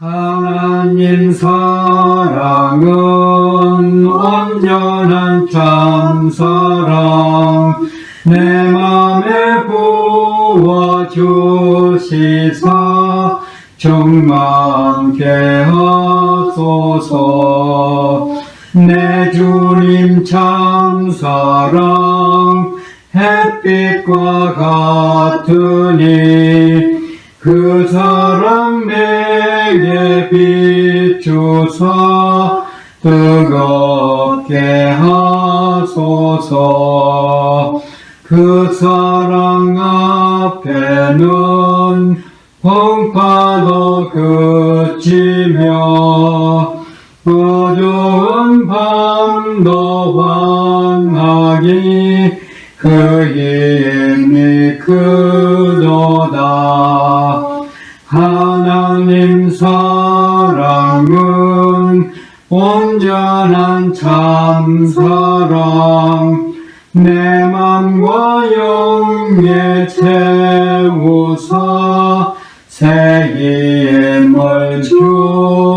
하나님 사랑은 온전한 참 사랑 내 맘에 부어 주시사 정만케 하소서. 내 주님 참 사랑 햇빛과 같으니 그 사랑 내 게 비추사 뜨겁게 하소서. 그 사랑 앞에는 풍파도 그치며 어두운 밤도 환하기 그 힘이 크도다. 하나 님 사랑은 온전한 참 사랑. 내 맘과 영에 채우사 새 힘을 주소서